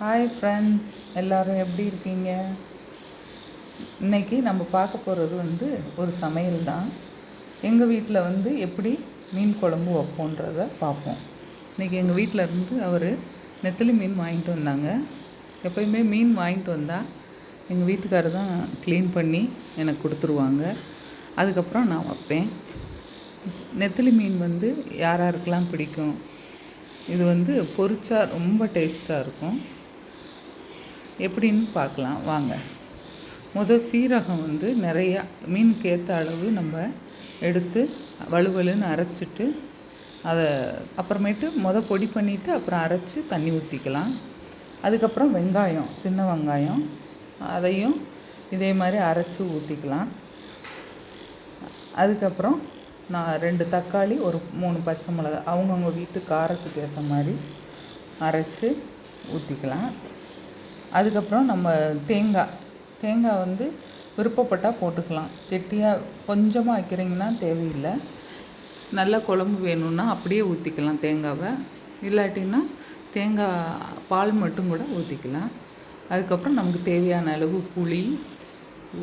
Hi friends எல்லோரும் எப்படி இருக்கீங்க? இன்றைக்கி நம்ம பார்க்க போகிறது வந்து ஒரு சமையல் தான். எங்கள் வீட்டில் வந்து எப்படி மீன் குழம்பு வைப்போன்றத பார்ப்போம். இன்றைக்கி எங்கள் வீட்டில் இருந்து அவர் நெத்திலி மீன் வாங்கிட்டு வந்தாங்க. எப்போயுமே மீன் வாங்கிட்டு வந்தால் எங்கள் வீட்டுக்காரர் தான் க்ளீன் பண்ணி எனக்கு கொடுத்துருவாங்க. அதுக்கப்புறம் நான் வைப்பேன். நெத்திலி மீன் வந்து யார் யாருக்கெல்லாம் பிடிக்கும்? இது வந்து பொரிச்சா ரொம்ப டேஸ்ட்டாக இருக்கும். எப்படின்னு பார்க்கலாம். வாங்க. முதல் சீரகம் வந்து நிறையா மீனுக்கு ஏற்ற அளவு நம்ம எடுத்து வலுவலுன்னு அரைச்சிட்டு அதை அப்புறமேட்டு முத பொடி பண்ணிவிட்டு அப்புறம் அரைச்சி தண்ணி ஊற்றிக்கலாம் அதுக்கப்புறம் வெங்காயம் சின்ன வெங்காயம் அதையும் இதே மாதிரி அரைச்சி ஊற்றிக்கலாம் அதுக்கப்புறம் நான் ரெண்டு தக்காளி ஒரு மூணு பச்சை மிளகா அவங்கவுங்க வீட்டு காரத்துக்கு ஏற்ற மாதிரி அரைச்சி ஊற்றிக்கலாம் அதுக்கப்புறம் நம்ம தேங்காய் தேங்காய் வந்து விருப்பப்பட்டால் போட்டுக்கலாம். கெட்டியாக கொஞ்சமாக வைக்கிறீங்கன்னா தேவையில்லை. நல்லா குழம்பு வேணும்னா அப்படியே ஊற்றிக்கலாம் தேங்காவை. இல்லாட்டின்னா தேங்காய் பால் மட்டும் கூட ஊற்றிக்கலாம் அதுக்கப்புறம் நமக்கு தேவையான அளவு புளி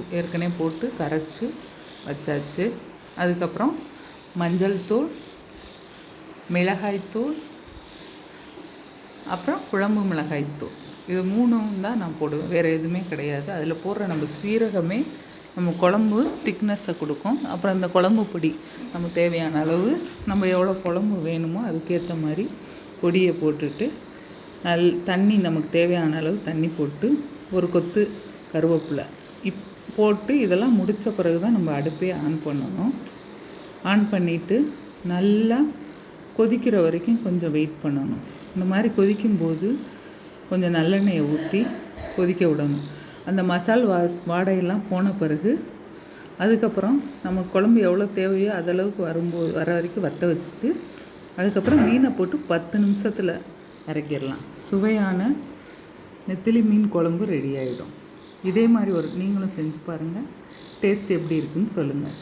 ஏற்கனவே போட்டு கரைச்சி வச்சாச்சு. அதுக்கப்புறம் மஞ்சள் தூள் மிளகாய்த்தூள் அப்புறம் குழம்பு மிளகாய்த்தூள் இது மூணும் தான் நான் போடுவேன். வேறு எதுவுமே கிடையாது. அதில் போடுற நம்ம சீரகமே நம்ம குழம்பு திக்னஸை கொடுக்கும். அப்புறம் இந்த குழம்பு பொடி நம்ம தேவையான அளவு நம்ம எவ்வளோ குழம்பு வேணுமோ அதுக்கேற்ற மாதிரி பொடியை போட்டுட்டு நல் தண்ணி நமக்கு தேவையான அளவு தண்ணி போட்டு ஒரு கொத்து கருவேப்பிலை இப் போட்டு இதெல்லாம் முடித்த பிறகு தான் நம்ம அடுப்பே ஆன் பண்ணணும். ஆன் பண்ணிவிட்டு நல்லா கொதிக்கிற வரைக்கும் கொஞ்சம் வெயிட் பண்ணணும். இந்த மாதிரி கொதிக்கும்போது கொஞ்சம் நல்லெண்ணெயை ஊற்றி கொதிக்க விடணும். அந்த மசால் வா வாடையெல்லாம் போன பிறகு அதுக்கப்புறம் நம்ம குழம்பு எவ்வளோ தேவையோ அதளவுக்கு வரும்போது வர வரைக்கும் வற்ற வச்சுட்டு அதுக்கப்புறம் மீனை போட்டு பத்து நிமிஷத்தில் இறக்கிடலாம். சுவையான நெத்திலி மீன் குழம்பு ரெடி ஆகிடும் இதே மாதிரி ஒரு நீங்களும் செஞ்சு பாருங்கள் டேஸ்ட் எப்படி இருக்குன்னு சொல்லுங்கள்